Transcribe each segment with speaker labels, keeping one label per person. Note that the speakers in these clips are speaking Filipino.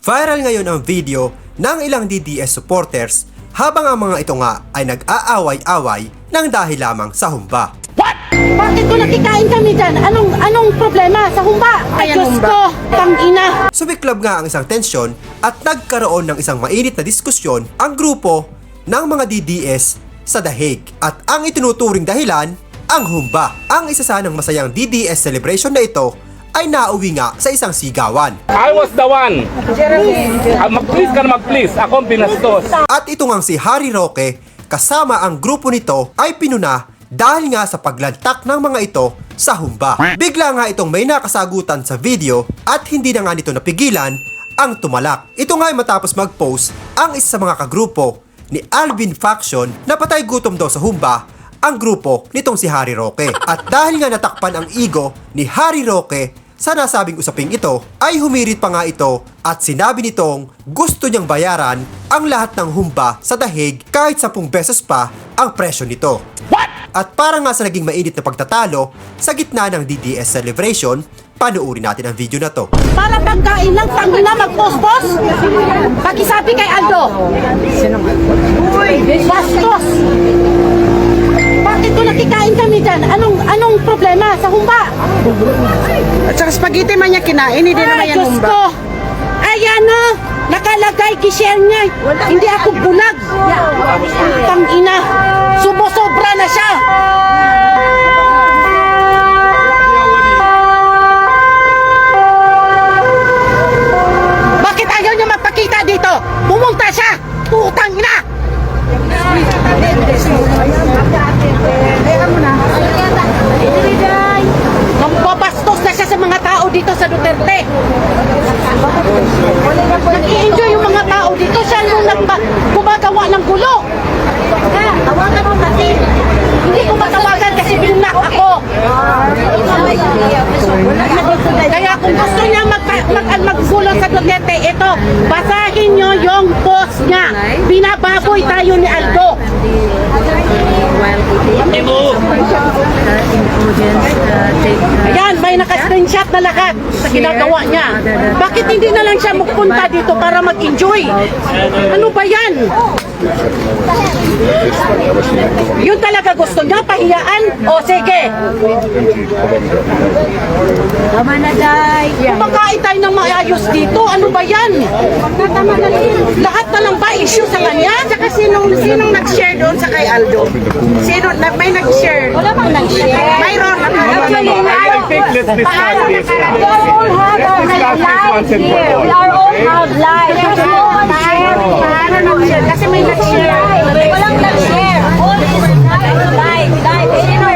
Speaker 1: Viral ngayon ang video ng ilang DDS supporters habang ang mga ito nga ay nag-aaway-away ng dahil lamang sa humba.
Speaker 2: Bakit ko nakikain kami dyan? Anong, anong problema sa humba? Ay, Diyos ko, tangina.
Speaker 1: Sumiklab nga ang isang tensyon at nagkaroon ng isang mainit na diskusyon ang grupo ng mga DDS sa dahig. At ang itinuturing dahilan, ang humba. Ang isa sanang masayang DDS celebration na ito ay nauwi nga sa isang sigawan.
Speaker 3: I was the one. Ah, mag-please ka na mag-please. Ako ang binastos.
Speaker 1: At ito ngang si Harry Roque kasama ang grupo nito ay pinuna dahil nga sa paglantak ng mga ito sa humba. Bigla nga itong may nakasagutan sa video at hindi na nga nito napigilan ang tumalak. Ito nga ay matapos mag-post ang isa sa mga kagrupo ni Alvin Faction na patay gutom daw sa humba ang grupo nitong si Harry Roque. At dahil nga natakpan ang ego ni Harry Roque sa nasabing usaping ito, ay humirit pa nga ito at sinabi nitong gusto niyang bayaran ang lahat ng humba sa dahig kahit 10 beses pa ang presyo nito. At para nga sa naging mainit na pagtatalo sa gitna ng DDS celebration, panuuri natin ang video na to.
Speaker 2: Para pagkain lang, tangina, mag-post-post. Pakisabi kay Aldo. Uy, bastos. Bakit ko nakikain kami dyan? Anong, anong problema sa humba?
Speaker 4: At saka spaghetti man niya kinain, hindi naman
Speaker 2: Ay,
Speaker 4: yan
Speaker 2: Diyos
Speaker 4: humba.
Speaker 2: ko. Ayan o, nakalagay kishare niya. Hindi ako bulag. Tangina, sumusobra na siya. Bakit ayaw niya magpakita dito? Pumunta siya! Putang ina! Magbabastos na siya sa mga tao dito sa Duterte. Nag-i-enjoy yung mga tao dito. Siya yung nagba, gumagawa ng gulo. Tawagan mo kasi. Hindi ko matawagan kasi binak ako. Kaya kung gusto niya mag, mag, maggulo sa Duterte, ito, basahin niyo yung niya. Binababoy tayo ni Aldo. Ayan, may naka-screenshot na lahat sa ginagawa niya. Bakit hindi na lang siya magpunta dito para mag-enjoy? Ano ba yan? Yun talaga gusto niya, pahiyaan? O sige. Tama na, Day. Kumakain tayo ng maayos dito. Ano ba yan? Lahat na lang ba issue sa kanya?
Speaker 4: Saka sinong, sinong nag-share doon sa kay Aldo? Sino, na, may nag-share?
Speaker 2: Wala bang nag-share?
Speaker 4: Mayroon.
Speaker 2: Actually,
Speaker 3: I think let's discuss this. Let's discuss once and for all.
Speaker 2: We are all
Speaker 3: okay?
Speaker 2: have lives. There's no
Speaker 4: Paano, paano nag-share? Kasi may nag-share.
Speaker 2: Walang nag-share. All is live, live.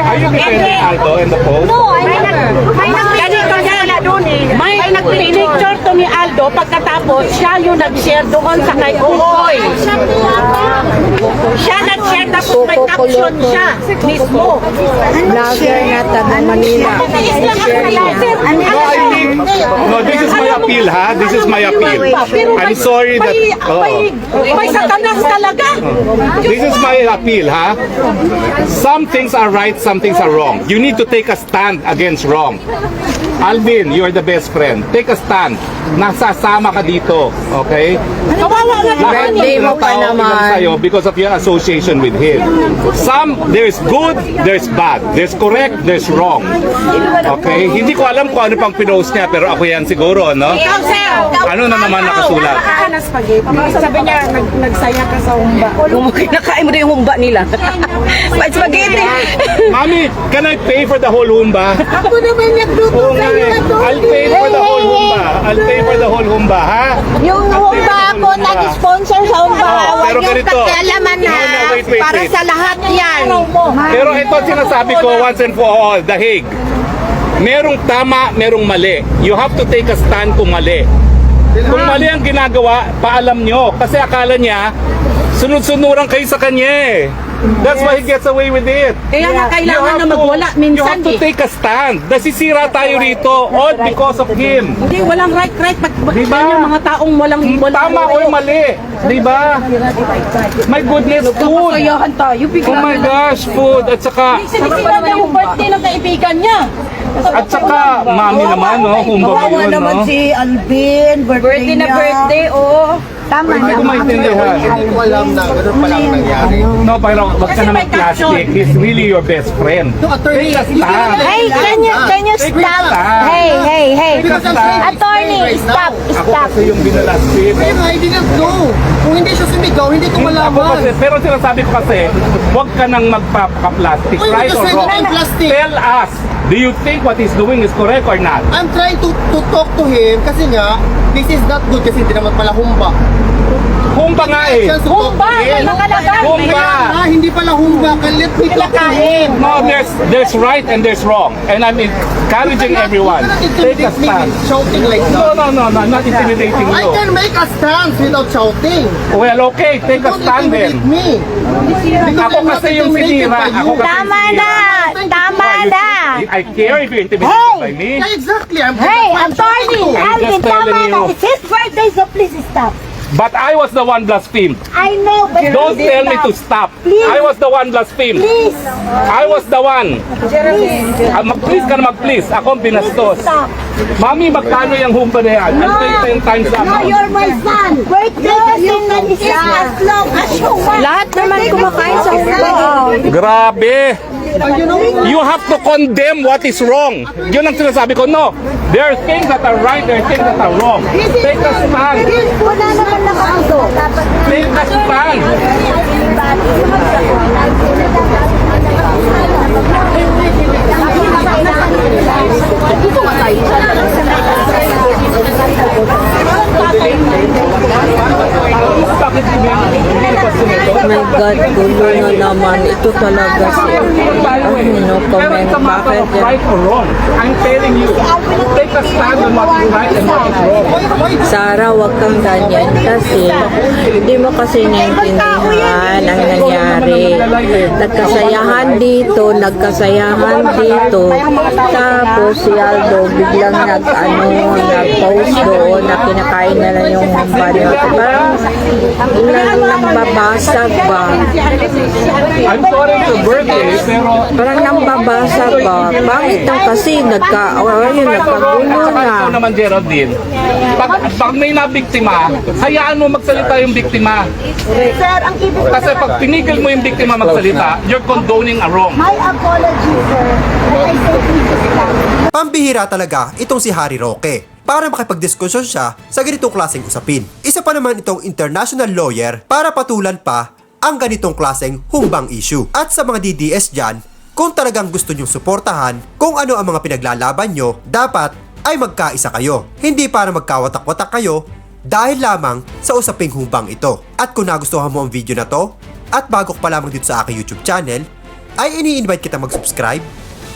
Speaker 3: Are you defending Aldo in the post?
Speaker 2: No, I never.
Speaker 4: May nag-ganito niya na doon eh.
Speaker 2: May nag-picture to ni Aldo pagkatapos siya yung nag-share doon sa kay Uoy. Siya nag-share tapos may caption siya mismo.
Speaker 4: Vlogger na taga Manila.
Speaker 3: No, I think, no, this is my appeal, ha? This is my appeal. I'm sorry that,
Speaker 2: May,
Speaker 3: oh,
Speaker 2: may, satanas talaga.
Speaker 3: this is my appeal, ha? Some things are right, some things are wrong. You need to take a stand against wrong. Alvin, you are the best friend. Take a stand. Nasasama ka dito, okay?
Speaker 2: Kawawa nga
Speaker 3: Lahat
Speaker 2: naman.
Speaker 3: ng mga tao ilang sa'yo because of your association with him. Some, there's good, there's bad. There's correct, there's wrong. Okay? Hindi ko alam kung ano pang pinost niya, pero ako yan siguro, no?
Speaker 2: Ikaw, sir.
Speaker 3: Ano na naman nakasulat?
Speaker 4: Kakain na spaghetti. Sabi niya, nag, nagsaya ka sa humba.
Speaker 5: Kung kinakain mo na yung humba nila. May spaghetti.
Speaker 3: Mami, can I pay for the whole humba?
Speaker 4: Ako naman nagluto
Speaker 3: Oo nga eh. I'll pay for the whole humba. I'll pay for the whole humba, ha?
Speaker 2: Yung humba ako, nag-sponsor sa humba.
Speaker 3: Oo,
Speaker 2: Huwag
Speaker 3: pero
Speaker 2: yung
Speaker 3: ganito.
Speaker 2: pakialaman na.
Speaker 3: No, no, wait, wait,
Speaker 2: Para
Speaker 3: wait.
Speaker 2: sa lahat yan.
Speaker 3: Pero ito ang sinasabi ko once and for all, dahig. Merong tama, merong mali. You have to take a stand kung mali. Kung mali ang ginagawa, paalam nyo. Kasi akala niya, sunod-sunuran kayo sa kanya eh. That's why he gets away with it.
Speaker 2: Kaya nga
Speaker 3: You
Speaker 2: kailangan
Speaker 3: have
Speaker 2: na
Speaker 3: to-
Speaker 2: magwala
Speaker 3: You
Speaker 2: minsan
Speaker 3: have to
Speaker 2: eh.
Speaker 3: take a stand. Nasisira tayo rito all because of him.
Speaker 2: Hindi, walang right, right. Pag
Speaker 3: Diba?
Speaker 2: diba? yung mga taong walang, walang
Speaker 3: Tama o mali. Di ba? My goodness, food.
Speaker 2: Tayo,
Speaker 3: Oh my gosh, food. At saka,
Speaker 2: Sinisira niya yung birthday ng kaibigan niya.
Speaker 3: At saka, mami naman, no? Humba ba
Speaker 6: Kawawa
Speaker 3: yun,
Speaker 6: naman
Speaker 3: no?
Speaker 6: si Alvin, birthday,
Speaker 5: Birthday na
Speaker 6: niya.
Speaker 5: birthday, oh.
Speaker 6: Tama
Speaker 3: Hindi ko
Speaker 6: na.
Speaker 3: maintindihan.
Speaker 7: Hindi ko alam na ganun pala ang nangyari.
Speaker 3: No, pero wag ka naman plastic. He's really your best friend.
Speaker 7: attorney,
Speaker 3: Take a stand.
Speaker 8: Hey, can you can you stop? Hey, hey, hey. Attorney, stop.
Speaker 3: Ako
Speaker 8: stop.
Speaker 3: kasi yung binalastik.
Speaker 7: Kaya nga, I didn't know. Kung hindi siya sumigaw, hindi ko
Speaker 3: Ako
Speaker 7: malaman.
Speaker 3: kasi, pero sinasabi ko kasi, huwag ka nang magpapaka-plastic.
Speaker 7: Uy,
Speaker 3: Right or
Speaker 7: kasi
Speaker 3: wrong?
Speaker 7: I'm plastic.
Speaker 3: Tell us, do you think what he's doing is correct or not?
Speaker 7: I'm trying to to talk to him kasi nga, this is not good kasi hindi naman pala humba.
Speaker 3: Humba nga eh.
Speaker 7: Talk to him.
Speaker 3: Humba!
Speaker 7: Nga, hindi pala humba. Can let me talk to him.
Speaker 3: No, there's there's right and there's wrong. And I'm encouraging everyone. Take a stand.
Speaker 7: shouting like
Speaker 3: No,
Speaker 7: that.
Speaker 3: no, no, no, I'm not intimidating
Speaker 7: I
Speaker 3: you.
Speaker 7: can make a stance without shouting.
Speaker 3: Well, okay, take a stand then.
Speaker 7: intimidate me.
Speaker 3: Ako kasi yung sinira.
Speaker 8: Tama
Speaker 3: yung
Speaker 8: na,
Speaker 3: sinira.
Speaker 8: tama na.
Speaker 3: I care if you're intimidated
Speaker 8: Hey!
Speaker 3: by me.
Speaker 7: Yeah, exactly. I'm
Speaker 8: Hey,
Speaker 7: I'm
Speaker 8: attorney, Alvin,
Speaker 3: just telling
Speaker 8: tama na.
Speaker 3: you.
Speaker 8: It's his birthday, so please stop.
Speaker 3: But I was the one blasphemed.
Speaker 8: I know, but
Speaker 3: Don't
Speaker 8: please
Speaker 3: tell me
Speaker 8: stop.
Speaker 3: to stop.
Speaker 8: Please.
Speaker 3: I was the one blasphemed.
Speaker 8: Please,
Speaker 3: I was the one. Ah, mag-please ka na mag-please. Ako ang binastos.
Speaker 8: stop.
Speaker 3: Mami, magkano yung humba na yan? I'll pay 10 times the
Speaker 8: No, you're my son. Birthday kasi can is as long as you want.
Speaker 5: Lahat naman kumakain sa humba.
Speaker 3: Grabe! You have to condemn what is wrong. Yun ang sinasabi ko. No, there are things that are right, there are things that are wrong. Take a stand.
Speaker 8: Wala naman nakauso.
Speaker 3: Take a stand. Bakit hindi pa sumito?
Speaker 5: My God, gulo na naman. Ito talaga si...
Speaker 3: It's a
Speaker 5: comment. Bakit yan?
Speaker 3: I'm telling you, take a stand on what is right and what is wrong.
Speaker 5: Sarah, wag kang ganyan kasi hindi mo kasi naiintindihan ang nangyari. Nagkasayahan dito, nagkasayahan dito. Tapos si Aldo biglang nag, ano, nag-post doon na kinakain na lang yung niya. Parang nang nambabasag ba?
Speaker 3: I'm sorry to birthday, pero
Speaker 5: Parang nambabasag ba? Bakit lang kasi nagka, oh, ayun, nagkagulo
Speaker 3: Saka
Speaker 5: na.
Speaker 3: ikaw naman, Geraldine, pag, pag may nabiktima, hayaan mo magsalita yung biktima.
Speaker 8: Sir, ang ibig
Speaker 3: Kasi pag tinigil mo yung biktima magsalita, you're condoning a wrong.
Speaker 8: My apology, sir. But I say please stop.
Speaker 1: Pambihira talaga itong si Harry Roque para makipagdiskusyon siya sa ganitong klaseng usapin. Isa pa naman itong international lawyer para patulan pa ang ganitong klaseng humbang issue. At sa mga DDS dyan, kung talagang gusto nyong suportahan kung ano ang mga pinaglalaban nyo, dapat ay magkaisa kayo. Hindi para magkawatak-watak kayo dahil lamang sa usaping humbang ito. At kung nagustuhan mo ang video na to, at bago pa lamang dito sa aking YouTube channel, ay ini-invite kita mag-subscribe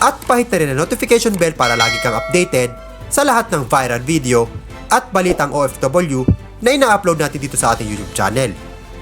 Speaker 1: at pahit na rin ang notification bell para lagi kang updated sa lahat ng viral video at balitang OFW na ina-upload natin dito sa ating YouTube channel.